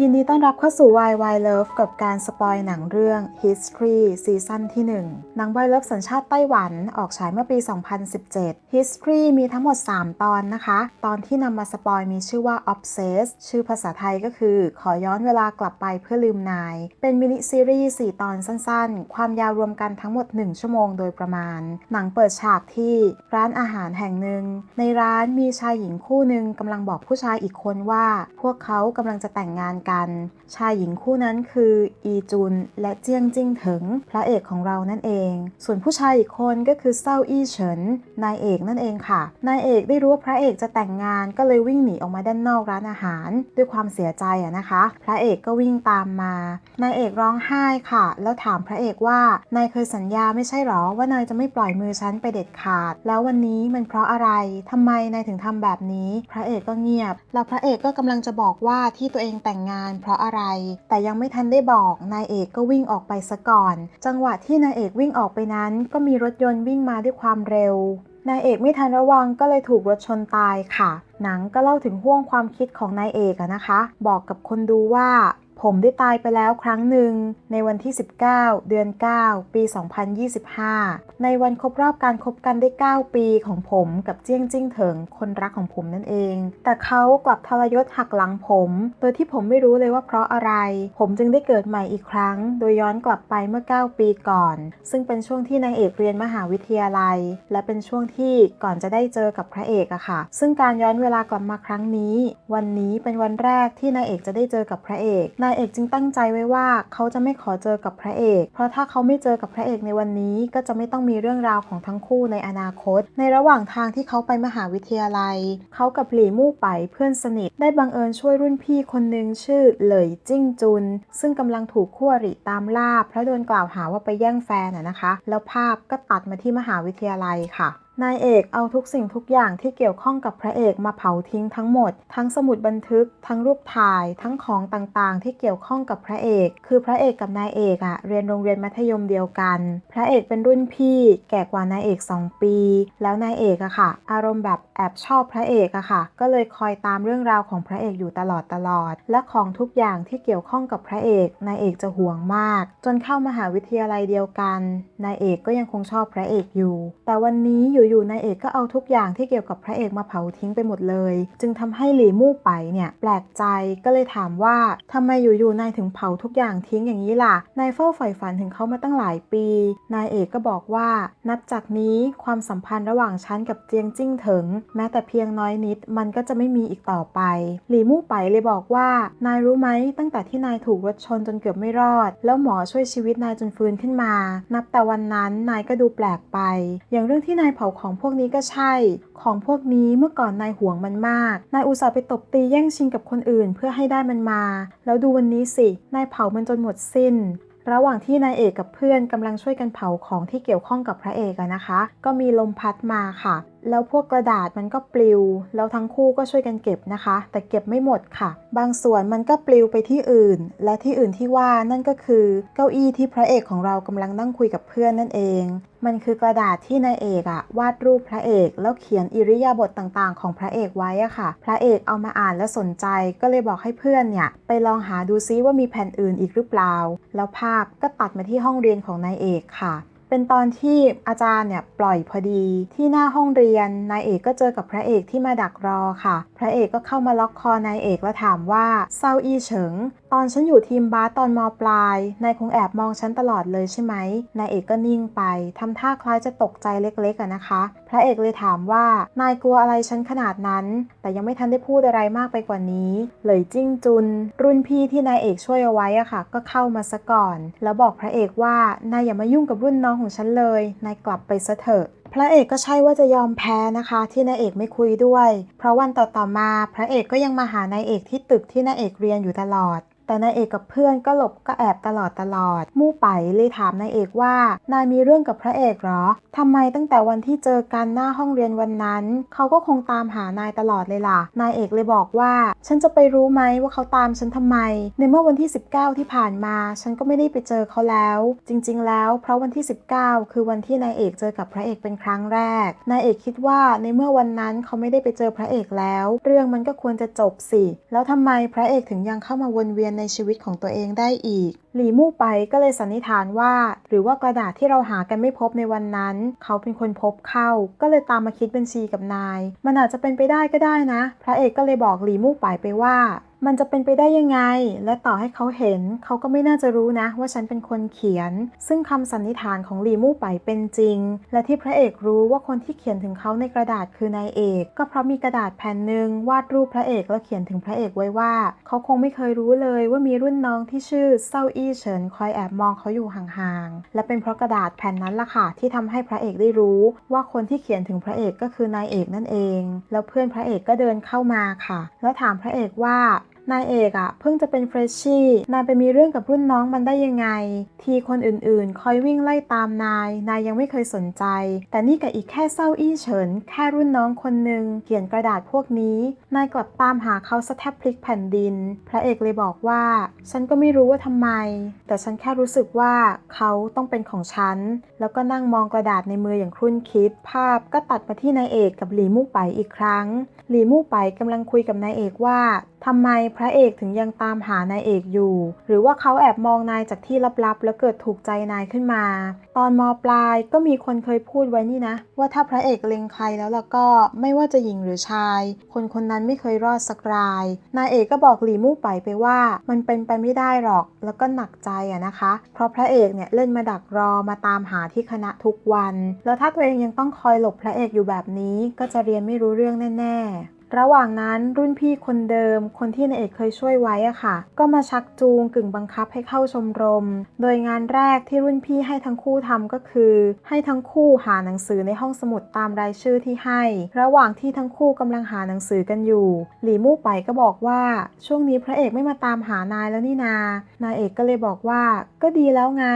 ยินดีต้อนรับเข้าสู่ Why Why Love กับการสปอยหนังเรื่อง History ซีซั่นที่ 1 หนัง Why Love สัญชาติไต้หวันออกฉายเมื่อปี 2017 History มีทั้งหมด 3 ตอนนะคะ ตอนที่นำมาสปอยมีชื่อว่า Obsessed ชื่อภาษาไทยก็คือ ขอย้อนเวลากลับไปเพื่อลืมนาย เป็นมินิซีรีส์ 4 ตอนสั้นๆ ความยาวรวมกันทั้งหมด 1 ชั่วโมงโดยประมาณ หนังเปิดฉากที่ร้านอาหารแห่งหนึ่ง ในร้านมีชายหญิงคู่หนึ่งกำลังบอกผู้ชายอีกคนว่า พวกเขากำลังจะแต่งงานกัน ชายหญิงคู่นั้นคือ อีจุน และเจียงจิ้งเถิง พระเอกของเรานั่นเอง ส่วนผู้ชายอีกคนก็คือเซาอี้เฉิน นายเอกนั่นเองค่ะ นายเอกได้รู้ว่าพระเอกจะแต่งงานก็เลยวิ่งหนีออกมาด้านนอกร้านอาหาร ด้วยความเสียใจอะนะคะ พระเอกก็วิ่งตามมา นายเอกร้องไห้ค่ะ แล้วถามพระเอกว่านายเคยสัญญาไม่ใช่หรอว่านายจะไม่ปล่อยมือฉันไปเด็ดขาด แล้ววันนี้มันเพราะอะไรทำไมนายถึงทำแบบนี้ พระเอกก็เงียบ แล้วพระเอกก็กำลังจะบอกว่าที่ตัวเองแต่งงานเพราะอะไร แต่ยังไม่ทันได้บอกนายเอกก็วิ่งออกไปซะก่อน จังหวะที่นายเอกวิ่งออกไปนั้น ก็มีรถยนต์วิ่งมาด้วยความเร็วนายเอกไม่ทันระวังก็เลยถูกรถชนตายค่ะ หนังก็เล่าถึงห่วงความคิดของนายเอกนะคะ บอกกับคนดูว่าผมได้ตายไปแล้วครั้งหนึ่งในวันที่ 19 เดือน 9 ปี 2025ในวันครบรอบการคบกันได้ 9 ปีของผมกับเจี้ยงจิ้งเถิงคนรักของผมนั่นเอง แต่เขากลับทรยศหักหลังผม โดยที่ผมไม่รู้เลยว่าเพราะอะไร ผมจึงได้เกิดใหม่อีกครั้ง โดยย้อนกลับไปเมื่อ 9 ปีก่อน ซึ่งเป็นช่วงที่นางเอกเรียนมหาวิทยาลัย และเป็นช่วงที่ก่อนจะได้เจอกับพระเอกอะค่ะ ซึ่งการย้อนเวลากลับมาครั้งนี้ วันนี้เป็นวันแรกที่นายเอกจะได้เจอกับพระเอก นายเอกจึงตั้งใจไว้ว่าเขาจะไม่ขอเจอกับพระเอก เพราะถ้าเขาไม่เจอกับพระเอกในวันนี้ก็จะไม่ต้องมีเรื่องราวของทั้งคู่ในอนาคต ในระหว่างทางที่เขาไปมหาวิทยาลัย เขากับหลี่มู่ไปเพื่อนสนิท ได้บังเอิญช่วยรุ่นพี่คนหนึ่งชื่อเหลยจิ้งจุน ซึ่งกำลังถูกคู่อริตามล่าเพราะโดนกล่าวหาว่าไปแย่งแฟนนะคะ แล้วภาพก็ตัดมาที่มหาวิทยาลัยค่ะ นายเอกเอาทุกสิ่งทุกอย่างที่เกี่ยวข้องกับพระเอกมาเผาทิ้งทั้งหมด ทั้งสมุดบันทึก ทั้งรูปถ่าย ทั้งของต่างๆ ที่เกี่ยวข้องกับพระเอก คือพระเอกกับนายเอกอะเรียนโรงเรียนมัธยมเดียวกัน พระเอกเป็นรุ่นพี่ แก่กว่านายเอก 2 ปี แล้วนายเอกอะค่ะ อารมณ์แบบแอบชอบพระเอกอะค่ะ ก็เลยคอยตามเรื่องราวของพระเอกอยู่ตลอดตลอด และของทุกอย่างที่เกี่ยวข้องกับพระเอกนายเอกจะห่วงมาก จนเข้ามหาวิทยาลัยเดียวกันนายเอกก็ยังคงชอบพระเอกอยู่ แต่วันนี้อยู่ๆนายเอกก็เอาทุกอย่างที่เกี่ยวกับพระเอกมาเผาทิ้งไปหมดเลย จึงทำให้หลี่มู่ไปเนี่ยแปลกใจก็เลยถามว่าทำไมอยู่ๆนายถึงเผาทุกอย่างทิ้งอย่างนี้ล่ะนายเฝ้าใฝ่ฝันถึงเขามาตั้งหลายปี นายเอกก็บอกว่านับจากนี้ความสัมพันธ์ระหว่างฉันกับเจียงจิ้งเถิง แม้แต่เพียงน้อยนิด มันก็จะไม่มีอีกต่อไป หลี่มู่ไปเลยบอกว่า นายรู้ไหมตั้งแต่ที่นายถูกรถชนจนเกือบไม่รอด แล้วหมอช่วยชีวิตนายจนฟื้นขึ้นมา นับแต่วันนั้นนายก็ดูแปลกไป อย่างเรื่องที่นายเผาของพวกนี้ก็ใช่ ของพวกนี้เมื่อก่อนนายห่วงมันมาก นายอุตส่าห์ไปตบตีแย่งชิงกับคนอื่นเพื่อให้ได้มันมา แล้วดูวันนี้สิ นายเผามันจนหมดสิ้นระหว่างที่นายเอกกับเพื่อนกำลังช่วยกันเผาของที่เกี่ยวข้องกับพระเอกอะนะคะ ก็มีลมพัดมาค่ะ แล้วพวกกระดาษมันก็ปลิว แล้วทั้งคู่ก็ช่วยกันเก็บนะคะ แต่เก็บไม่หมดค่ะ บางส่วนมันก็ปลิวไปที่อื่น และที่อื่นที่ว่านั่นก็คือเก้าอี้ที่พระเอกของเรากำลังนั่งคุยกับเพื่อนนั่นเอง มันคือกระดาษที่นายเอกอะวาดรูปพระเอก แล้วเขียนอิริยาบถต่างๆ ของพระเอกไว้อะค่ะ พระเอกเอามาอ่านและสนใจก็เลยบอกให้เพื่อนเนี่ยไปลองหาดูซิว่ามีแผ่นอื่นอีกหรือเปล่า แล้วภาพก็ตัดมาที่ห้องเรียนของนายเอกค่ะ เป็นตอนที่อาจารย์เนี่ยปล่อยพอดีที่หน้าห้องเรียนนายเอกก็เจอกับพระเอกที่มาดักรอค่ะ พระเอกก็เข้ามาล็อกคอนายเอกแล้วถามว่าเซาอี้เฉิงตอนฉันอยู่ทีมบาสตอนมปลาย นายคงแอบมองฉันตลอดเลยใช่ไหม นายเอกก็นิ่งไปทำท่าคล้ายจะตกใจเล็กๆอะนะคะ พระเอกเลยถามว่า นายกลัวอะไรฉันขนาดนั้น แต่ยังไม่ทันได้พูดอะไรมากไปกว่านี้ เลยจิ้งจุน รุ่นพี่ที่นายเอกช่วยเอาไว้อะค่ะ ก็เข้ามาซะก่อน แล้วบอกพระเอกว่านายอย่ามายุ่งกับรุ่นน้องของฉันเลย นายกลับไปซะเถอะพระเอกก็ใช่ว่าจะยอมแพ้นะคะ ที่นายเอกไม่คุยด้วย เพราะวันต่อๆมา พระเอกก็ยังมาหานายเอกที่ตึกที่นายเอกเรียนอยู่ตลอด แต่นายเอกกับเพื่อนก็หลบก็แอบตลอดตลอด มู่ไปเลยถามนายเอกว่า นายมีเรื่องกับพระเอกเหรอทำไมตั้งแต่วันที่เจอกันหน้าห้องเรียนวันนั้น เขาก็คงตามหานายตลอดเลยล่ะ นายเอกเลยบอกว่า ฉันจะไปรู้ไหมว่าเขาตามฉันทำไม ในเมื่อวันที่ 19 ที่ผ่านมา ฉันก็ไม่ได้ไปเจอเขาแล้ว จริง ๆ แล้ว เพราะวันที่ 19 คือวันที่นายเอกเจอกับพระเอกเป็นครั้งแรก นายเอกคิดว่าในเมื่อวันนั้นเขาไม่ได้ไปเจอพระเอกแล้ว เรื่องมันก็ควรจะจบสิ แล้วทำไมพระเอกถึงยังเข้ามาวนเวียนในชีวิตของตัวเองได้อีก หลีมู่ไปก็เลยสันนิษฐานว่า หรือว่ากระดาษที่เราหากันไม่พบในวันนั้น เขาเป็นคนพบเข้า ก็เลยตามมาคิดบัญชีกับนาย มันอาจจะเป็นไปได้ก็ได้นะ พระเอกก็เลยบอกหลีมู่ไปไปว่ามันจะเป็นไปได้ยังไง และต่อให้เขาเห็น เขาก็ไม่น่าจะรู้นะ ว่าฉันเป็นคนเขียน ซึ่งคำสันนิษฐานของลีมู่ไปเป็นจริง และที่พระเอกรู้ว่าคนที่เขียนถึงเขาในกระดาษคือนายเอก ก็เพราะมีกระดาษแผ่นหนึ่งวาดรูปพระเอกแล้วเขียนถึงพระเอกไว้ว่า เขาคงไม่เคยรู้เลยว่ามีรุ่นน้องที่ชื่อเซาอี้เฉินคอยแอบมองเขาอยู่ห่างๆ และเป็นเพราะกระดาษแผ่นนั้นล่ะค่ะที่ทำให้พระเอกได้รู้ว่าคนที่เขียนถึงพระเอกก็คือนายเอกนั่นเอง แล้วเพื่อนพระเอกก็เดินเข้ามาค่ะ แล้วถามพระเอกว่า นายเอกอะเพิ่งจะเป็นเฟรชชี่นายไปมีเรื่องกับรุ่นน้องมันได้ยังไง ทีคนอื่นๆ คอยวิ่งไล่ตามนาย นายยังไม่เคยสนใจ แต่นี่กับอีกแค่เศร้าอี้เฉิน แค่รุ่นน้องคนหนึ่งเขียนกระดาษพวกนี้ นายกลับตามหาเขาสะแทบพลิกแผ่นดิน พระเอกเลยบอกว่า ฉันก็ไม่รู้ว่าทำไม แต่ฉันแค่รู้สึกว่าเขาต้องเป็นของฉันแล้วก็นั่งมองกระดาษในมืออย่างครุ่นคิด ภาพก็ตัดมาที่นายเอกกับหลีมู่ไปอีกครั้ง หลีมู่ไปกำลังคุยกับนายเอกว่าทำไมพระเอกถึงยังตามหานายเอกอยู่ หรือว่าเขาแอบมองนายจากที่ลับๆ แล้วเกิดถูกใจนายขึ้นมา ตอนมปลายก็มีคนเคยพูดไว้นี่นะ ว่าถ้าพระเอกเล็งใครแล้วล่ะก็ไม่ว่าจะหญิงหรือชาย คนคนนั้นไม่เคยรอดสักราย นายเอกก็บอกหลีมู่ไปไปว่า มันเป็นไปไม่ได้หรอกแล้วก็หนักใจอะนะคะ เพราะพระเอกเนี่ยเล่นมาดักรอมาตามหาที่คณะทุกวัน แล้วถ้าตัวเองยังต้องคอยหลบพระเอกอยู่แบบนี้ ก็จะเรียนไม่รู้เรื่องแน่ ๆ ระหว่างนั้นรุ่นพี่คนเดิม คนที่นายเอกเคยช่วยไว้อะค่ะ ก็มาชักจูงกึ่งบังคับให้เข้าชมรม โดยงานแรกที่รุ่นพี่ให้ทั้งคู่ทำก็คือ ให้ทั้งคู่หาหนังสือในห้องสมุดตามรายชื่อที่ให้ ระหว่างที่ทั้งคู่กำลังหาหนังสือกันอยู่ หลีมู่ไปก็บอกว่าช่วงนี้พระเอกไม่มาตามหานายแล้วนี่นา นายเอกก็เลยบอกว่า ก็ดีแล้วไง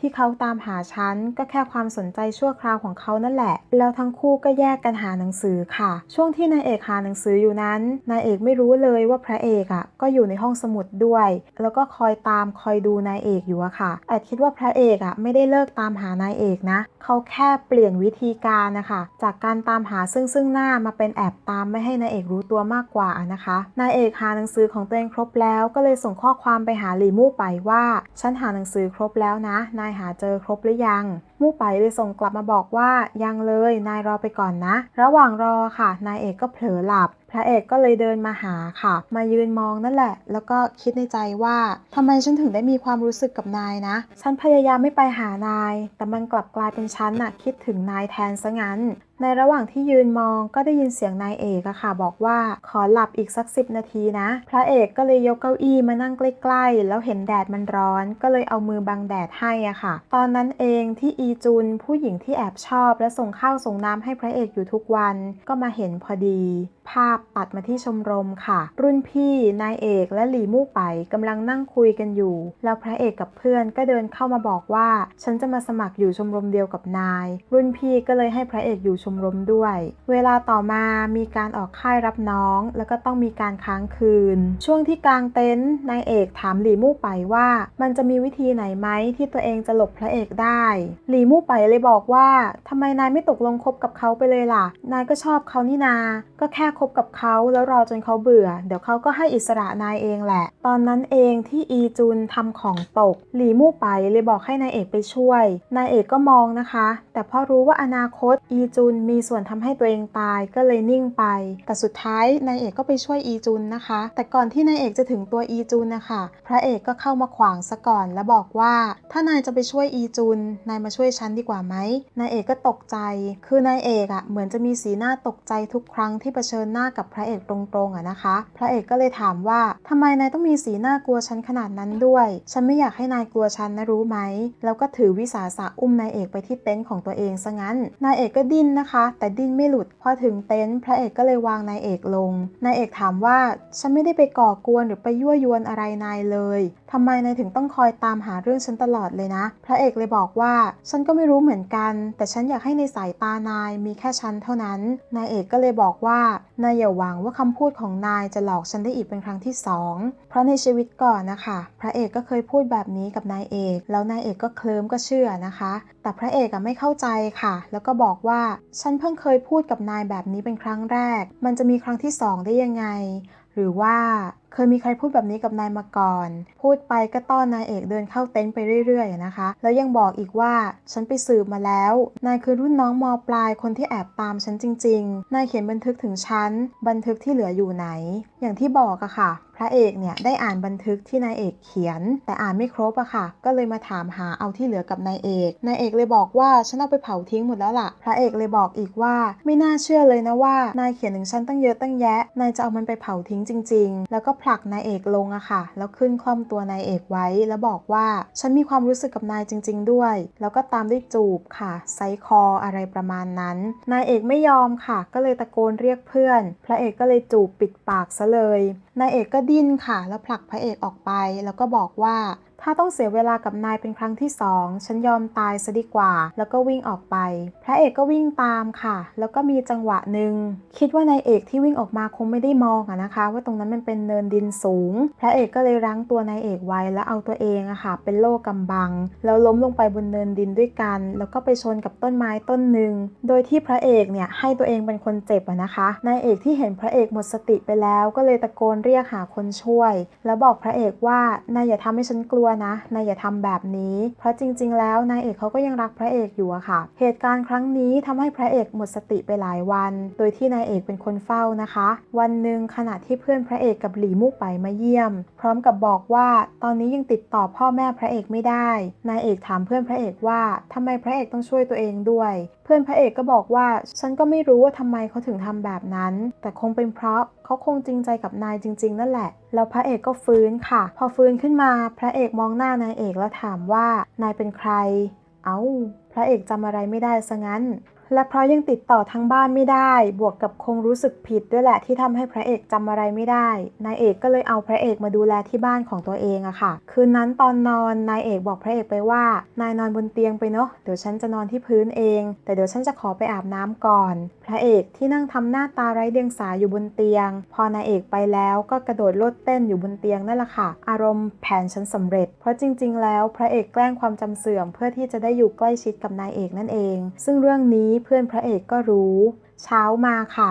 ที่เขาตามหาฉันก็แค่ความสนใจชั่วคราวของเขานั่นแหละ แล้วทั้งคู่ก็แยกกันหาหนังสือค่ะ ช่วงที่นายเอกหาหนังสืออยู่นั้น นายเอกไม่รู้เลยว่าพระเอกอะก็อยู่ในห้องสมุดด้วย แล้วก็คอยตามคอยดูนายเอกอยู่อะค่ะแอดคิดว่าพระเอกอะไม่ได้เลิกตามหานายเอกนะ เขาแค่เปลี่ยนวิธีการนะคะจากการตามหาซึ่งซึ่งหน้ามาเป็นแอบตามไม่ให้นายเอกรู้ตัวมากกว่านะคะ นายเอกหาหนังสือของตัวเองครบแล้ว ก็เลยส่งข้อความไปหาหลีมู่ไปว่า ฉันหาหนังสือครบแล้วนะ นายหาเจอครบหรือยังมู่ไปเลยส่งกลับมาบอกว่ายังเลยนายรอไปก่อนนะ ระหว่างรอค่ะ นายเอกก็เผลอหลับพระเอกก็เลยเดินมาหาค่ะ มายืนมองนั่นแหละ แล้วก็คิดในใจว่าทำไมฉันถึงได้มีความรู้สึกกับนายนะ ฉันพยายามไม่ไปหานาย แต่มันกลับกลายเป็นฉันน่ะคิดถึงนายแทนซะงั้น ในระหว่างที่ยืนมองก็ได้ยินเสียงนายเอกอะค่ะ บอกว่าขอหลับอีกสักสิบนาทีนะ พระเอกก็เลยยกเก้าอี้มานั่งใกล้ๆ แล้วเห็นแดดมันร้อน ก็เลยเอามือบังแดดให้อะค่ะ ตอนนั้นเองที่อีจุนผู้หญิงที่แอบชอบ และส่งข้าวส่งน้ำให้พระเอกอยู่ทุกวันก็มาเห็นพอดี ภาพตัดมาที่ชมรมค่ะ รุ่นพี่นายเอกและหลีมู่ไปกำลังนั่งคุยกันอยู่ แล้วพระเอกกับเพื่อนก็เดินเข้ามาบอกว่า ฉันจะมาสมัครอยู่ชมรมเดียวกับนาย รุ่นพี่ก็เลยให้พระเอกอยู่ชมรมด้วย เวลาต่อมามีการออกค่ายรับน้อง แล้วก็ต้องมีการค้างคืน ช่วงที่กลางเต็นท์นายเอกถามหลีมู่ไปว่า มันจะมีวิธีไหนไหมที่ตัวเองจะหลบพระเอกได้ หลีมู่ไปเลยบอกว่าทำไมนายไม่ตกลงคบกับเขาไปเลยล่ะ นายก็ชอบเขานี่นา ก็แค่คบกับเขาแล้วรอจนเขาเบื่อ เดี๋ยวเขาก็ให้อิสระนายเองแหละ ตอนนั้นเองที่อีจุนทำของตก หลีมู่ไปเลยบอกให้นายเอกไปช่วย นายเอกก็มองนะคะ แต่พอรู้ว่าอนาคตอีจุนมีส่วนทำให้ตัวเองตายก็เลยนิ่งไป แต่สุดท้ายนายเอกก็ไปช่วยอีจุนนะคะ แต่ก่อนที่นายเอกจะถึงตัวอีจุนนะคะพระเอกก็เข้ามาขวางซะก่อน และบอกว่า ถ้านายจะไปช่วยอีจุนนายมาช่วยฉันดีกว่าไหมนายเอกก็ตกใจ คือนายเอกอะเหมือนจะมีสีหน้าตกใจทุกครั้งที่เผชิญหน้ากับพระเอกตรงๆอะนะคะ พระเอกก็เลยถามว่าทำไมนายต้องมีสีหน้ากลัวฉันขนาดนั้นด้วย ฉันไม่อยากให้นายกลัวฉันนะรู้ไหม แล้วก็ถือวิสาสะอุ้มนายเอกไปที่เต็นท์ของตัวเองซะงั้น นายเอกก็ดิ้นนะคะ แต่ดิ้นไม่หลุด พอถึงเต็นท์พระเอกก็เลยวางนายเอกลง นายเอกถามว่าฉันไม่ได้ไปก่อกวนหรือไปยั่วยวนอะไรนายเลยทำไมนายถึงต้องคอยตามหาเรื่องฉันตลอดเลยนะ พระเอกเลยบอกว่า ฉันก็ไม่รู้เหมือนกัน แต่ฉันอยากให้ในสายตานายมีแค่ฉันเท่านั้น นายเอกก็เลยบอกว่านายอย่าหวังว่าคำพูดของนายจะหลอกฉันได้อีกเป็นครั้งที่สองเพราะในชีวิตก่อนนะคะ พระเอกก็เคยพูดแบบนี้กับนายเอก แล้วนายเอกก็เคลิ้มก็เชื่อนะคะ แต่พระเอกอะไม่เข้าใจค่ะ แล้วก็บอกว่าฉันเพิ่งเคยพูดกับนายแบบนี้เป็นครั้งแรก มันจะมีครั้งที่สองได้ยังไง หรือว่า เคยมีใครพูดแบบนี้กับนายมาก่อน พูดไปก็ต้อนนายเอกเดินเข้าเต็นท์ไปเรื่อยๆนะคะ แล้วยังบอกอีกว่าฉันไปสืบมาแล้ว นายคือรุ่นน้องมปลายคนที่แอบตามฉันจริง ๆ นายเขียนบันทึกถึงฉัน บันทึกที่เหลืออยู่ไหน อย่างที่บอกอะค่ะ พระเอกเนี่ยได้อ่านบันทึกที่นายเอกเขียน แต่อ่านไม่ครบอะค่ะ ก็เลยมาถามหาเอาที่เหลือกับนายเอกนายเอกเลยบอกว่าฉันเอาไปเผาทิ้งหมดแล้วล่ะ พระเอกเลยบอกอีกว่า ไม่น่าเชื่อเลยนะว่านายเขียนถึงฉันตั้งเยอะตั้งแยะนายจะเอามันไปเผาทิ้งจริง ๆ แล้วก็ผลักนายเอกลงอะค่ะ แล้วขึ้นคล่อมตัวนายเอกไว้ แล้วบอกว่าฉันมีความรู้สึกกับนายจริง ๆ ด้วย แล้วก็ตามด้วยจูบค่ะไซคออะไรประมาณนั้น นายเอกไม่ยอมค่ะ ก็เลยตะโกนเรียกเพื่อน พระเอกก็เลยจูบปิดปากซะเลยนายเอกก็ดินค่ะ แล้วผลักพระเอกออกไป แล้วก็บอกว่า ถ้าต้องเสียเวลากับนายเป็นครั้งที่สองฉันยอมตายซะดีกว่า แล้วก็วิ่งออกไป พระเอกก็วิ่งตามค่ะ แล้วก็มีจังหวะหนึ่งคิดว่านายเอกที่วิ่งออกมาคงไม่ได้มองอะนะคะ ว่าตรงนั้นมันเป็นเนินดินสูง พระเอกก็เลยรั้งตัวนายเอกไว้แล้วเอาตัวเองอะค่ะ เป็นโล่กำบัง แล้วล้มลงไปบนเนินดินด้วยกัน แล้วก็ไปชนกับต้นไม้ต้นหนึ่งโดยที่พระเอกเนี่ยให้ตัวเองเป็นคนเจ็บอะนะคะนายเอกที่เห็นพระเอกหมดสติไปแล้ว ก็เลยตะโกนเรียกหาคนช่วย แล้วบอกพระเอกว่านายอย่าทำให้ฉันกลัวนะนายอย่าทำแบบนี้ เพราะจริง ๆ แล้วนายเอกเขาก็ยังรักพระเอกอยู่อะค่ะ เหตุการณ์ครั้งนี้ทำให้พระเอกหมดสติไปหลายวัน โดยที่นายเอกเป็นคนเฝ้านะคะ วันหนึ่งขณะที่เพื่อนพระเอกกับหลีมู่ไปมาเยี่ยม พร้อมกับบอกว่าตอนนี้ยังติดต่อพ่อแม่พระเอกไม่ได้ นายเอกถามเพื่อนพระเอกว่าทำไมพระเอกต้องช่วยตัวเองด้วย เพื่อนพระเอกก็บอกว่า ฉันก็ไม่รู้ว่าทำไมเขาถึงทำแบบนั้น แต่คงเป็นเพราะเขาคงจริงใจกับนายจริง ๆ นั่นแหละ แล้วพระเอกก็ฟื้นค่ะ พอฟื้นขึ้นมา พระเอกมองหน้านายเอกแล้วถามว่านายเป็นใคร เอา้า พระเอกจำอะไรไม่ได้ซะงั้น และเพราะยังติดต่อทางบ้านไม่ได้ บวกกับคงรู้สึกผิดด้วยแหละที่ทำให้พระเอกจำอะไรไม่ได้ นายเอกก็เลยเอาพระเอกมาดูแลที่บ้านของตัวเองอะค่ะ คืนนั้นตอนนอน นายเอกบอกพระเอกไปว่า นายนอนบนเตียงไปเนาะ เดี๋ยวฉันจะนอนที่พื้นเอง แต่เดี๋ยวฉันจะขอไปอาบน้ำก่อน พระเอกที่นั่งทำหน้าตาไร้เดียงสาอยู่บนเตียง พอนายเอกไปแล้วก็กระโดดโลดเต้นอยู่บนเตียงนั่นแหละค่ะ อารมณ์แผนฉันสำเร็จ เพราะจริง ๆ แล้วพระเอกแกล้งความจำเสื่อม เพื่อที่จะได้อยู่ใกล้ชิดกับนายเอกนั่นเอง ซึ่งเรื่องนี้เพื่อนพระเอกก็รู้ เช้ามาค่ะ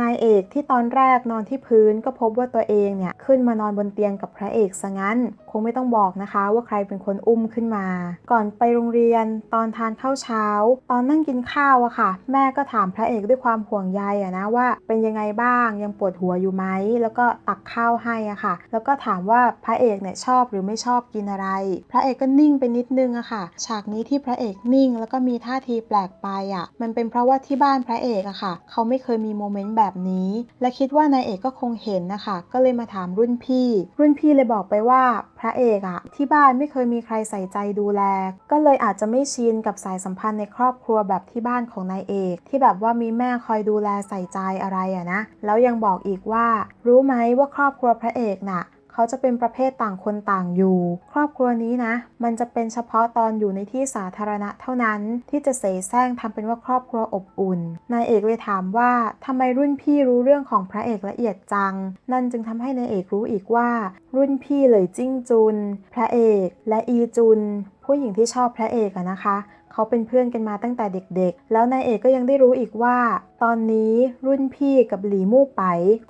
นายเอกที่ตอนแรกนอนที่พื้นก็พบว่าตัวเองเนี่ยขึ้นมานอนบนเตียงกับพระเอกซะงั้น งไม่ต้องบอกนะคะ ว่าใครเป็นคนอุ้มขึ้นมา ก่อนไปโรงเรียนตอนทานข้าวเช้า ตอนนั่งกินข้าวอะค่ะ แม่ก็ถามพระเอกด้วยความห่วงใยอะนะว่า เป็นยังไงบ้างยังปวดหัวอยู่ไหมแล้วก็ตักข้าวให้อะค่ะ แล้วก็ถามว่าพระเอกเนี่ยชอบหรือไม่ชอบกินอะไร พระเอกก็นิ่งไปนิดนึงอะค่ะ ฉากนี้ที่พระเอกนิ่ง แล้วก็มีท่าทีแปลกไปอะมันเป็นเพราะว่าที่บ้านพระเอกอะค่ะ เขาไม่เคยมีโมเมนต์แบบนี้ และคิดว่านายเอกก็คงเห็นนะคะ ก็เลยมาถามรุ่นพี่ รุ่นพี่เลยบอกไปว่าพระเอกอะที่บ้านไม่เคยมีใครใส่ใจดูแล ก็เลยอาจจะไม่ชินกับสายสัมพันธ์ในครอบครัวแบบที่บ้านของนายเอก ที่แบบว่ามีแม่คอยดูแลใส่ใจอะไรอะนะแล้วยังบอกอีกว่า รู้ไหมว่าครอบครัวพระเอกน่ะ เขาจะเป็นประเภทต่างคนต่างอยู่ ครอบครัวนี้นะ มันจะเป็นเฉพาะตอนอยู่ในที่สาธารณะเท่านั้น ที่จะเสแสร้งทำเป็นว่าครอบครัวอบอุ่น นายเอกเลยถามว่าทำไมรุ่นพี่รู้เรื่องของพระเอกละเอียดจัง นั่นจึงทำให้นายเอกรู้อีกว่า รุ่นพี่เลยจิ้งจุน พระเอกและอีจุน ผู้หญิงที่ชอบพระเอกอะนะคะ เขาเป็นเพื่อนกันมาตั้งแต่เด็กๆ แล้วนายเอกก็ยังได้รู้อีกว่าตอนนี้รุ่นพี่กับหลีมู่ไป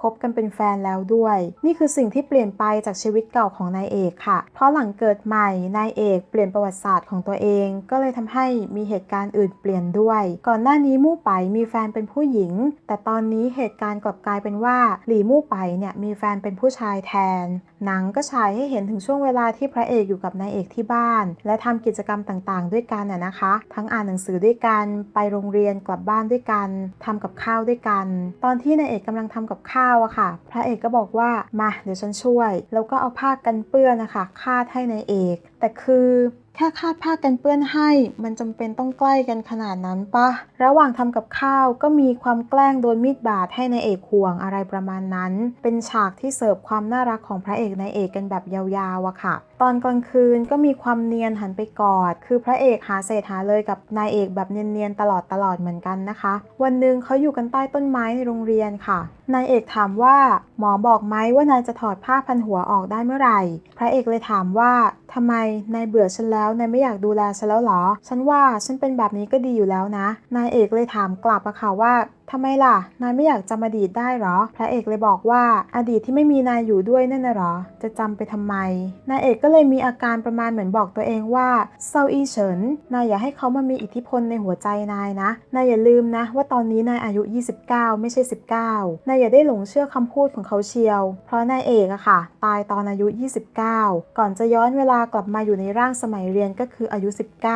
คบกันเป็นแฟนแล้วด้วย นี่คือสิ่งที่เปลี่ยนไปจากชีวิตเก่าของนายเอกค่ะ เพราะหลังเกิดใหม่นายเอกเปลี่ยนประวัติศาสตร์ของตัวเอง ก็เลยทำให้มีเหตุการณ์อื่นเปลี่ยนด้วย ก่อนหน้านี้มู่ไปมีแฟนเป็นผู้หญิง แต่ตอนนี้เหตุการณ์กลับกลายเป็นว่าหลีมู่ไปเนี่ยมีแฟนเป็นผู้ชายแทน หนังก็ฉายให้เห็นถึงช่วงเวลาที่พระเอกอยู่กับนายเอกที่บ้าน และทำกิจกรรมต่างๆ ด้วยกันน่ะนะคะ ทั้งอ่านหนังสือด้วยกันไปโรงเรียนกลับบ้านด้วยกันทำกับข้าวด้วยกัน ตอนที่นายเอกกำลังทำกับข้าวอะค่ะ พระเอกก็บอกว่ามาเดี๋ยวฉันช่วย แล้วก็เอาผ้ากันเปื้อนนะคะคาดให้นายเอก แต่คือแค่คาดผ้ากันเปื้อนให้ มันจำเป็นต้องใกล้กันขนาดนั้นปะ ระหว่างทำกับข้าวก็มีความแกล้งโดนมีดบาดให้นายเอกห่วงอะไรประมาณนั้น เป็นฉากที่เสิร์ฟความน่ารักของพระเอกนายเอกกันแบบยาวๆอะค่ะตอนกลางคืนก็มีความเนียนหันไปกอด คือพระเอกหาเศษหาเลยกับนายเอกแบบเนียนๆตลอดตลอดเหมือนกันนะคะ วันหนึ่งเขาอยู่กันใต้ต้นไม้ในโรงเรียนค่ะ นายเอกถามว่าหมอบอกไหมว่านายจะถอดผ้าพันหัวออกได้เมื่อไหร่ พระเอกเลยถามว่าทำไมนายเบื่อฉันแล้วนายไม่อยากดูแลฉันแล้วหรอ ฉันว่าฉันเป็นแบบนี้ก็ดีอยู่แล้วนะ นายเอกเลยถามกลับอะค่ะว่า ทำไมล่ะ นายไม่อยากจำอดีตได้เหรอ พระเอกเลยบอกว่าอดีตที่ไม่มีนายอยู่ด้วยนั่นน่ะเหรอ จะจำไปทำไม นายเอกก็เลยมีอาการประมาณเหมือนบอกตัวเองว่าเซาอีเฉิน นายอย่าให้เขามามีอิทธิพลในหัวใจนายนะ นายอย่าลืมนะ ว่าตอนนี้นายอายุ 29 ไม่ใช่ 19 นายอย่าได้หลงเชื่อคำพูดของเขาเชียว เพราะนายเอกอะค่ะ ตายตอนอายุ 29 ก่อนจะย้อนเวลากลับมาอยู่ในร่างสมัยเรียนก็คืออายุ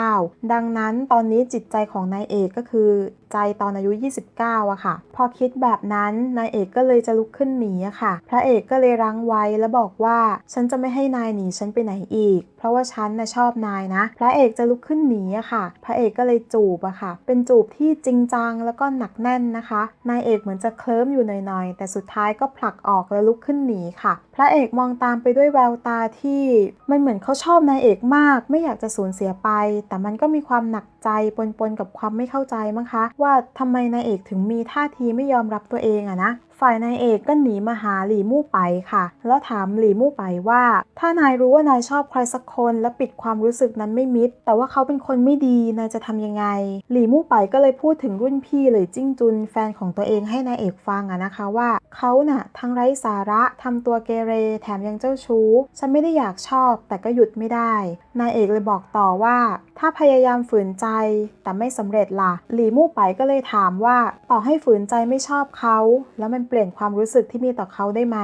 19 ดังนั้นตอนนี้จิตใจของนายเอกก็คือ ใจตอนอายุ 29อะค่ะ พอคิดแบบนั้นนายเอกก็เลยจะลุกขึ้นหนีอะค่ะ พระเอกก็เลยรั้งไว้แล้วบอกว่า ฉันจะไม่ให้นายหนีฉันไปไหนอีก เพราะว่าฉันน่ะชอบนายนะ พระเอกจะลุกขึ้นหนีอะค่ะ พระเอกก็เลยจูบอะค่ะ เป็นจูบที่จริงจังแล้วก็หนักแน่นนะคะ นายเอกเหมือนจะเคลิ้มอยู่หน่อยๆ แต่สุดท้ายก็ผลักออกแล้วลุกขึ้นหนีค่ะ พระเอกมองตามไปด้วยแววตาที่มันเหมือนเขาชอบนายเอกมาก ไม่อยากจะสูญเสียไป แต่มันก็มีความหนักใจปนๆกับความไม่เข้าใจมั้งคะ ว่าทำไมนายเอกถึงมีท่าทีไม่ยอมรับตัวเองอะนะ ฝ่ายนายเอกก็หนีมาหาหลี่มู่ไปค่ะ แล้วถามหลี่มู่ไปว่า ถ้านายรู้ว่านายชอบใครสักคนและปิดความรู้สึกนั้นไม่มิด แต่ว่าเขาเป็นคนไม่ดีนายจะทำยังไง หลี่มู่ไปก็เลยพูดถึงรุ่นพี่เลยจิ้งจุนแฟนของตัวเองให้นายเอกฟังอะนะคะว่าเขาน่ะทั้งไร้สาระทำตัวเกเรแถมยังเจ้าชู้ ฉันไม่ได้อยากชอบ แต่ก็หยุดไม่ได้ นายเอกเลยบอกต่อว่า ถ้าพยายามฝืนใจ แต่ไม่สำเร็จล่ะ หลี่มู่ไปก็เลยถามว่าต่อให้ฝืนใจไม่ชอบเขาแล้วมันเปลี่ยนความรู้สึกที่มีต่อเขาได้ไหม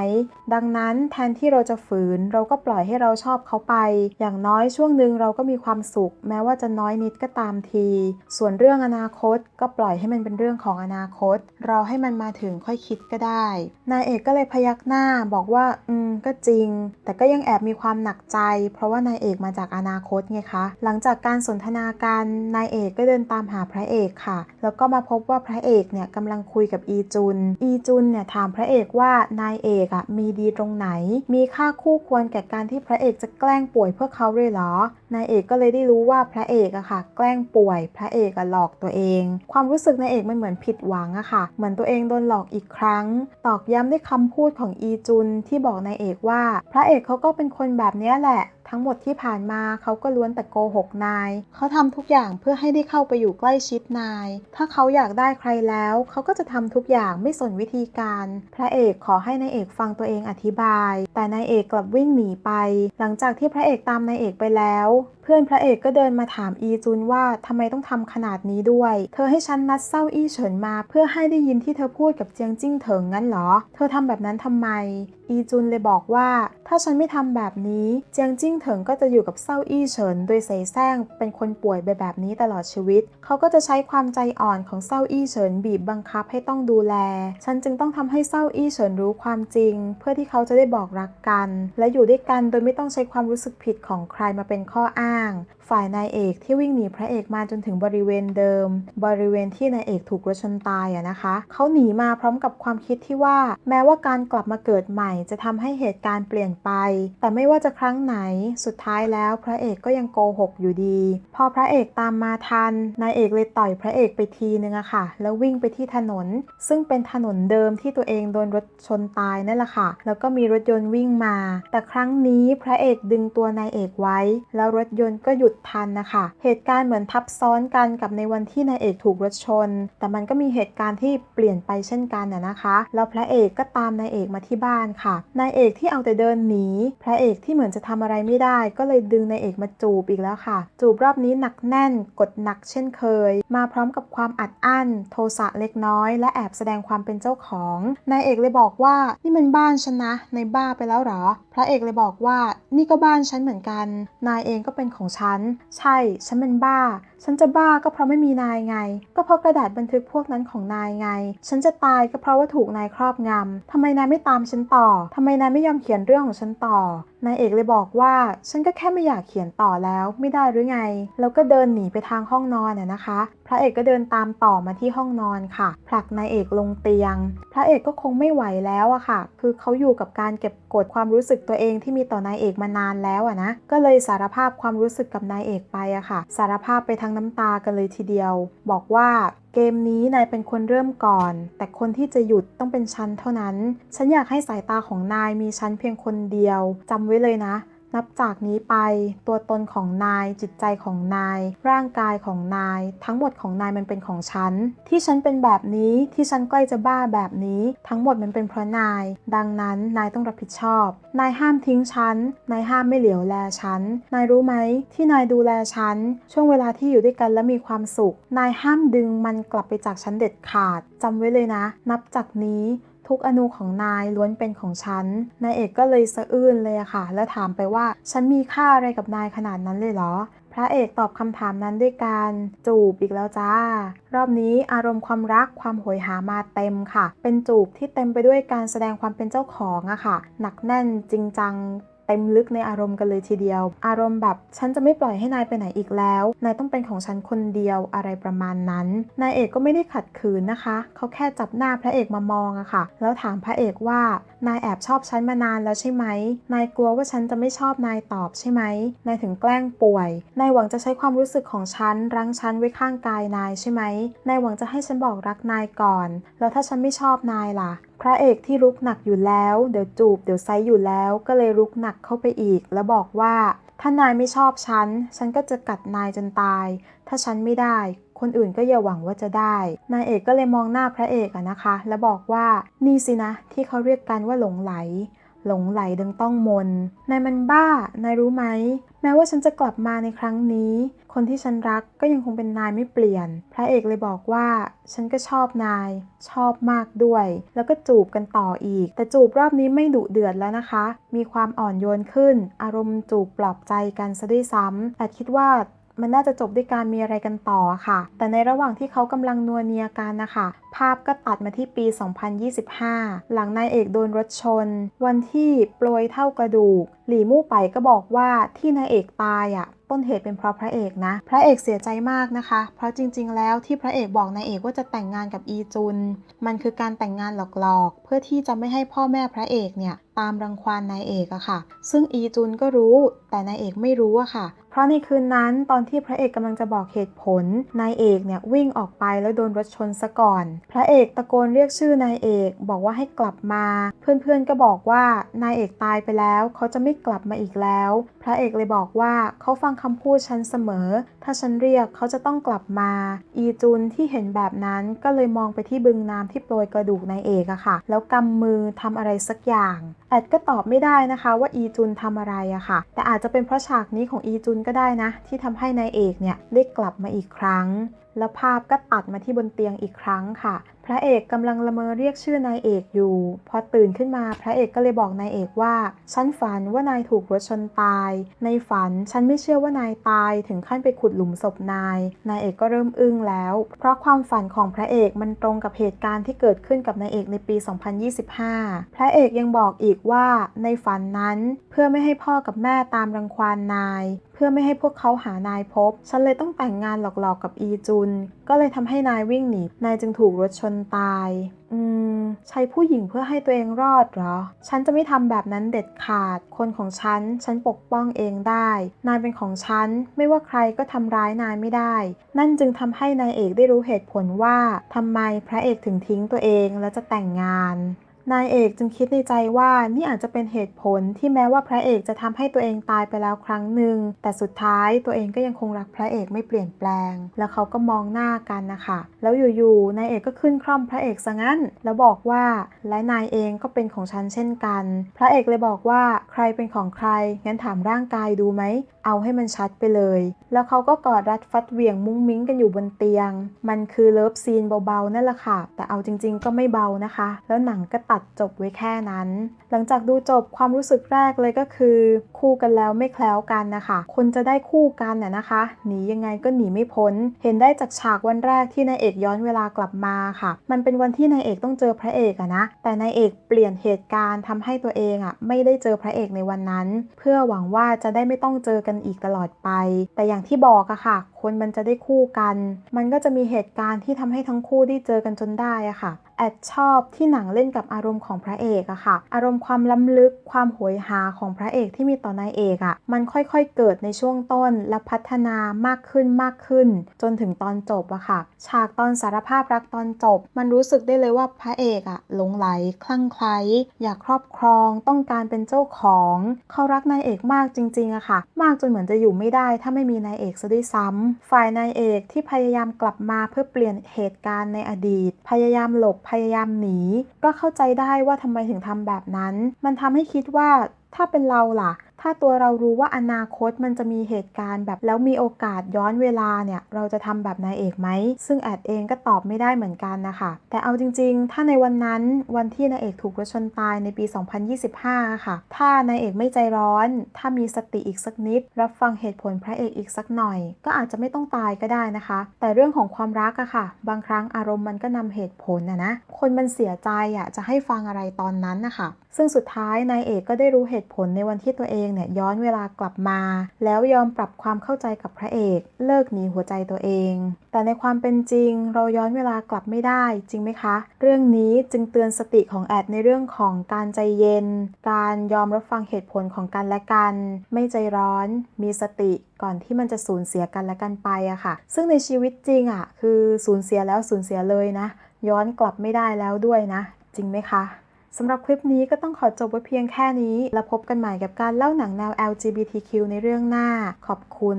ดังนั้นแทนที่เราจะฝืน เราก็ปล่อยให้เราชอบเขาไป อย่างน้อยช่วงหนึ่งเราก็มีความสุข แม้ว่าจะน้อยนิดก็ตามที ส่วนเรื่องอนาคตก็ปล่อยให้มันเป็นเรื่องของอนาคต รอให้มันมาถึงค่อยคิดก็ได้ นายเอกก็เลยพยักหน้าบอกว่า อืม ก็จริง แต่ก็ยังแอบมีความหนักใจ เพราะว่านายเอกมาจากอนาคตไงคะ หลังจากการสนทนากันนายเอกก็เดินตามหาพระเอกค่ะ แล้วก็มาพบว่าพระเอกเนี่ยกำลังคุยกับอีจุน อีจุนเนี่ยถามพระเอกว่านายเอกอะมีดีตรงไหน มีค่าคู่ควรแก่การที่พระเอกจะแกล้งป่วยเพื่อเขาเลยเหรอนายเอกก็เลยได้รู้ว่าพระเอกอะค่ะ แกล้งป่วย พระเอกอะหลอกตัวเอง ความรู้สึกนายเอกมันเหมือนผิดหวังอะค่ะ เหมือนตัวเองโดนหลอกอีกครั้ง ตอกย้ำด้วยคำพูดของอีจุนที่บอกนายเอกว่า พระเอกเขาก็เป็นคนแบบนี้แหละ ทั้งหมดที่ผ่านมาเขาก็ล้วนแต่โกหกนาย เขาทำทุกอย่างเพื่อให้ได้เข้าไปอยู่ใกล้ชิดนาย ถ้าเขาอยากได้ใครแล้ว เขาก็จะทำทุกอย่างไม่สนวิธีการ พระเอกขอให้นายเอกฟังตัวเองอธิบาย แต่นายเอกกลับวิ่งหนีไป หลังจากที่พระเอกตามนายเอกไปแล้ว เพื่อนพระเอกก็เดินมาถามอีจุนว่าทำไมต้องทำขนาดนี้ด้วย เธอให้ฉันนัดเศร้าอี้เฉินมา เพื่อให้ได้ยินที่เธอพูดกับเจียงจิ้งเถิงงั้นเหรอ เธอทำแบบนั้นทำไม อีจุนเลยบอกว่า ถ้าฉันไม่ทำแบบนี้ เจียงจิ้งเถิงก็จะอยู่กับเศร้าอี้เฉิน โดยเสแสร้งเป็นคนป่วยไปแบบนี้ตลอดชีวิต เขาก็จะใช้ความใจอ่อนของเศร้าอี้เฉินบีบบังคับให้ต้องดูแล ฉันจึงต้องทำให้เศร้าอี้เฉินรู้ความจริง เพื่อที่เขาจะได้บอกรักกัน และอยู่ด้วยกันโดยไม่ต้องใช้ความรู้สึกผิดของใครมาเป็นข้ออ้างฝ่ายนายเอกที่วิ่งหนีพระเอกมาจนถึงบริเวณเดิม บริเวณที่นายเอกถูกรถชนตายอะนะคะ เขาหนีมาพร้อมกับความคิดที่ว่า แม้ว่าการกลับมาเกิดใหม่ จะทำให้เหตุการณ์เปลี่ยนไป แต่ไม่ว่าจะครั้งไหน สุดท้ายแล้วพระเอกก็ยังโกหกอยู่ดี พอพระเอกตามมาทัน นายเอกเลยต่อยพระเอกไปทีนึงอะค่ะ แล้ววิ่งไปที่ถนน ซึ่งเป็นถนนเดิมที่ตัวเองโดนรถชนตายนั่นแหละค่ะ แล้วก็มีรถยนต์วิ่งมา แต่ครั้งนี้พระเอกดึงตัวนายเอกไว้ แล้วรถยนต์ก็หยุดทันนะคะ เหตุการณ์เหมือนทับซ้อนกันกับในวันที่นายเอกถูกรถชน แต่มันก็มีเหตุการณ์ที่เปลี่ยนไปเช่นกันน่ะนะคะ แล้วพระเอกก็ตามนายเอกมาที่บ้านค่ะ นายเอกที่เอาแต่เดินหนี พระเอกที่เหมือนจะทำอะไรไม่ได้ ก็เลยดึงนายเอกมาจูบอีกแล้วค่ะ จูบรอบนี้หนักแน่น กดหนักเช่นเคย มาพร้อมกับความอัดอั้น โทสะเล็กน้อย และแอบแสดงความเป็นเจ้าของ นายเอกเลยบอกว่านี่มันบ้านฉันนะ ในบ้าไปแล้วหรอ พระเอกเลยบอกว่านี่ก็บ้านฉันเหมือนกัน นายเองก็เป็นของฉัน ใช่ ฉันเป็นบ้า ฉันจะบ้าก็เพราะไม่มีนายไง ก็เพราะกระดาษบันทึกพวกนั้นของนายไง ฉันจะตายก็เพราะว่าถูกนายครอบงำทำไมนายไม่ตามฉันต่อทำไมนายไม่ยอมเขียนเรื่องของฉันต่อนายเอกเลยบอกว่า ฉันก็แค่ไม่อยากเขียนต่อแล้วไม่ได้หรือไง แล้วก็เดินหนีไปทางห้องนอนน่ะนะคะ พระเอกก็เดินตามต่อมาที่ห้องนอนค่ะ ผลักนายเอกลงเตียง พระเอกก็คงไม่ไหวแล้วอะค่ะ คือเขาอยู่กับการเก็บกดความรู้สึกตัวเองที่มีต่อนายเอกมานานแล้วอะนะ ก็เลยสารภาพความรู้สึกกับนายเอกไปอะค่ะ สารภาพไปทั้งน้ำตากันเลยทีเดียว บอกว่า เกมนี้นายเป็นคนเริ่มก่อน แต่คนที่จะหยุดต้องเป็นฉันเท่านั้น ฉันอยากให้สายตาของนายมีฉันเพียงคนเดียวจำไว้เลยนะ นับจากนี้ไป ตัวตนของนาย จิตใจของนาย ร่างกายของนาย ทั้งหมดของนายมันเป็นของฉัน ที่ฉันเป็นแบบนี้ที่ฉันใกล้จะบ้าแบบนี้ ทั้งหมดมันเป็นเพราะนาย ดังนั้นนายต้องรับผิดชอบ นายห้ามทิ้งฉันนายห้ามไม่เหลียวแลฉันนายรู้ไหมที่นายดูแลฉันช่วงเวลาที่อยู่ด้วยกันและมีความสุข นายห้ามดึงมันกลับไปจากฉันเด็ดขาดจำไว้เลยนะ นับจากนี้ ทุกอนูของนายล้วนเป็นของฉัน นายเอกก็เลยสะอื้นเลยอะค่ะ แล้วถามไปว่าฉันมีค่าอะไรกับนายขนาดนั้นเลยเหรอ พระเอกตอบคำถามนั้นด้วยการจูบอีกแล้วจ้า รอบนี้อารมณ์ความรักความโหยหามาเต็มค่ะ เป็นจูบที่เต็มไปด้วยการแสดงความเป็นเจ้าของอะค่ะ หนักแน่นจริงจัง เต็มลึกในอารมณ์กันเลยทีเดียว อารมณ์แบบฉันจะไม่ปล่อยให้นายไปไหนอีกแล้ว นายต้องเป็นของฉันคนเดียวอะไรประมาณนั้น นายเอกก็ไม่ได้ขัดขืนนะคะ เขาแค่จับหน้าพระเอกมามองอะค่ะ แล้วถามพระเอกว่านายแอบชอบฉันมานานแล้วใช่ไหม นายกลัวว่าฉันจะไม่ชอบนายตอบใช่ไหม นายถึงแกล้งป่วย นายหวังจะใช้ความรู้สึกของฉันรั้งฉันไว้ข้างกายนายใช่ไหม นายหวังจะให้ฉันบอกรักนายก่อน แล้วถ้าฉันไม่ชอบนายล่ะพระเอกที่รุกหนักอยู่แล้ว เดี๋ยวจูบ เดี๋ยวไซอยู่แล้ว ก็เลยรุกหนักเข้าไปอีก แล้วบอกว่า ถ้านายไม่ชอบฉัน ฉันก็จะกัดนายจนตาย ถ้าฉันไม่ได้ คนอื่นก็อย่าหวังว่าจะได้ นายเอกก็เลยมองหน้าพระเอกอะนะคะ แล้วบอกว่านี่สินะที่เขาเรียกกันว่าหลงไหล หลงไหลดังต้องมน นายมันบ้า นายรู้ไหม แม้ว่าฉันจะกลับมาในครั้งนี้ คนที่ฉันรักก็ยังคงเป็นนายไม่เปลี่ยน พระเอกเลยบอกว่าฉันก็ชอบนาย ชอบมากด้วย แล้วก็จูบกันต่ออีก แต่จูบรอบนี้ไม่ดุเดือดแล้วนะคะ มีความอ่อนโยนขึ้น อารมณ์จูบปลอบใจกันซะด้วยซ้ำแต่คิดว่า มันน่าจะจบด้วยการมีอะไรกันต่อค่ะ แต่ในระหว่างที่เขากำลังนัวเนียกันนะคะ ภาพก็ตัดมาที่ปี 2025 หลังนายเอกโดนรถชน วันที่โปรยเท่ากระดูก หลี่มู่ไปก็บอกว่าที่นายเอกตายอะต้นเหตุเป็นเพราะพระเอกนะ พระเอกเสียใจมากนะคะ เพราะจริง ๆ แล้วที่พระเอกบอกนายเอกว่าจะแต่งงานกับอีจุน มันคือการแต่งงานหลอกๆ เพื่อที่จะไม่ให้พ่อแม่พระเอกเนี่ยตามรังควานนายเอกอะค่ะ ซึ่งอีจุนก็รู้ แต่นายเอกไม่รู้อะค่ะ เพราะในคืนนั้นตอนที่พระเอกกำลังจะบอกเหตุผล นายเอกเนี่ยวิ่งออกไปแล้วโดนรถชนซะก่อนพระเอกตะโกนเรียกชื่อนายเอกบอกว่าให้กลับมา เพื่อนๆก็บอกว่านายเอกตายไปแล้ว เขาจะไม่กลับมาอีกแล้ว พระเอกเลยบอกว่าเขาฟังคำพูดฉันเสมอ ถ้าฉันเรียกเขาจะต้องกลับมา อีจุนที่เห็นแบบนั้นก็เลยมองไปที่บึงน้ำที่โปรยกระดูกนายเอกอะค่ะ แล้วกำมือทำอะไรสักอย่างแอดก็ตอบไม่ได้นะคะว่าอีจุนทำอะไรอะค่ะ แต่อาจจะเป็นเพราะฉากนี้ของอีจุนก็ได้นะ ที่ทำให้นายเอกเนี่ยได้กลับมาอีกครั้ง แล้วภาพก็ตัดมาที่บนเตียงอีกครั้งค่ะ พระเอกกำลังละเมอเรียกชื่อนายเอกอยู่ พอตื่นขึ้นมาพระเอกก็เลยบอกนายเอกว่า ฉันฝันว่านายถูกรถชนตาย ในฝันฉันไม่เชื่อว่านายตายถึงขั้นไปขุดหลุมศพนาย นายเอกก็เริ่มอึ้งแล้ว เพราะความฝันของพระเอกมันตรงกับเหตุการณ์ที่เกิดขึ้นกับนายเอกในปี 2025 พระเอกยังบอกอีกว่าในฝันนั้นเพื่อไม่ให้พ่อกับแม่ตามรังควานนาย เพื่อไม่ให้พวกเขาหานายพบ ฉันเลยต้องแต่งงานหลอกๆกับอีจุน ก็เลยทำให้นายวิ่งหนี นายจึงถูกรถชนตาย อืม ใช้ผู้หญิงเพื่อให้ตัวเองรอดเหรอ ฉันจะไม่ทำแบบนั้นเด็ดขาด คนของฉัน ฉันปกป้องเองได้ นายเป็นของฉัน ไม่ว่าใครก็ทำร้ายนายไม่ได้ นั่นจึงทำให้นายเอกได้รู้เหตุผลว่าทำไมพระเอกถึงทิ้งตัวเองแล้วจะแต่งงาน นายเอกจึงคิดในใจว่านี่อาจจะเป็นเหตุผลที่แม้ว่าพระเอกจะทำให้ตัวเองตายไปแล้วครั้งหนึ่ง แต่สุดท้ายตัวเองก็ยังคงรักพระเอกไม่เปลี่ยนแปลง แล้วเขาก็มองหน้ากันนะคะ แล้วอยู่ๆนายเอกก็ขึ้นคร่อมพระเอกซะงั้น แล้วบอกว่าและนายเองก็เป็นของฉันเช่นกัน พระเอกเลยบอกว่าใครเป็นของใครงั้นถามร่างกายดูไหมเอาให้มันชัดไปเลย แล้วเขาก็กอดรัดฟัดเหวี่ยงมุ้งมิ้งกันอยู่บนเตียง มันคือเลิฟซีนเบาๆนั่นแหละค่ะ แต่เอาจริง ๆ ก็ไม่เบานะคะ แล้วหนังก็ตัดตัดจบไว้แค่นั้น หลังจากดูจบความรู้สึกแรกเลยก็คือ คู่กันแล้วไม่แคล้วกันนะคะ คนจะได้คู่กันน่ะนะคะหนียังไงก็หนีไม่พ้น เห็นได้จากฉากวันแรกที่นายเอกย้อนเวลากลับมาค่ะ มันเป็นวันที่นายเอกต้องเจอพระเอกอะนะ แต่นายเอกเปลี่ยนเหตุการณ์ทำให้ตัวเองอะไม่ได้เจอพระเอกในวันนั้น เพื่อหวังว่าจะได้ไม่ต้องเจอกันอีกตลอดไป แต่อย่างที่บอกอะค่ะ คนมันจะได้คู่กัน มันก็จะมีเหตุการณ์ที่ทำให้ทั้งคู่ได้เจอกันจนได้อะค่ะ แอดชอบที่หนังเล่นกับอารมณ์ของพระเอกอะค่ะ อารมณ์ความล้ำลึกความโหยหาของพระเอกที่มีต่อนายเอกอะมันค่อยๆเกิดในช่วงต้นและพัฒนามากขึ้นมากขึ้น จนถึงตอนจบอะค่ะ ฉากตอนสารภาพรักตอนจบ มันรู้สึกได้เลยว่าพระเอกอะหลงไหลคลั่งไคล้อยากครอบครอง ต้องการเป็นเจ้าของเขารักนายเอกมากจริงๆอะค่ะ มากจนเหมือนจะอยู่ไม่ได้ ถ้าไม่มีนายเอกซะด้วยซ้ำฝ่ายนายเอกที่พยายามกลับมาเพื่อเปลี่ยนเหตุการณ์ในอดีต พยายามหลบพยายามหนี ก็เข้าใจได้ว่าทำไมถึงทำแบบนั้น มันทำให้คิดว่าถ้าเป็นเราล่ะ ถ้าตัวเรารู้ว่าอนาคตมันจะมีเหตุการณ์แบบแล้วมีโอกาสย้อนเวลาเนี่ยเราจะทำแบบนายเอกไหม ซึ่งแอดเองก็ตอบไม่ได้เหมือนกันนะคะ แต่เอาจริง ๆ ถ้าในวันนั้นวันที่นายเอกถูกรถชนตายในปี 2025 ค่ะ ถ้านายเอกไม่ใจร้อน ถ้ามีสติอีกสักนิด รับฟังเหตุผลพระเอกอีกสักหน่อย ก็อาจจะไม่ต้องตายก็ได้นะคะ แต่เรื่องของความรักอะค่ะ บางครั้งอารมณ์มันก็นำเหตุผลนะนะคนมันเสียใจอะจะให้ฟังอะไรตอนนั้นนะคะซึ่งสุดท้ายนายเอกก็ได้รู้เหตุผลในวันที่ตัวเององเนี่ยย้อนเวลากลับมา แล้วยอมปรับความเข้าใจกับพระเอก เลิกหนีหัวใจตัวเอง แต่ในความเป็นจริงเราย้อนเวลากลับไม่ได้จริงไหมคะ เรื่องนี้จึงเตือนสติของแอดในเรื่องของการใจเย็น การยอมรับฟังเหตุผลของกันและกัน ไม่ใจร้อน มีสติก่อนที่มันจะสูญเสียกันและกันไปอะค่ะ ซึ่งในชีวิตจริงอะคือสูญเสียแล้วสูญเสียเลยนะ ย้อนกลับไม่ได้แล้วด้วยนะ จริงไหมคะ สำหรับคลิปนี้ก็ต้องขอจบไว้เพียงแค่นี้ แล้วพบกันใหม่กับการเล่าหนังแนว LGBTQ ในเรื่องหน้า ขอบคุณ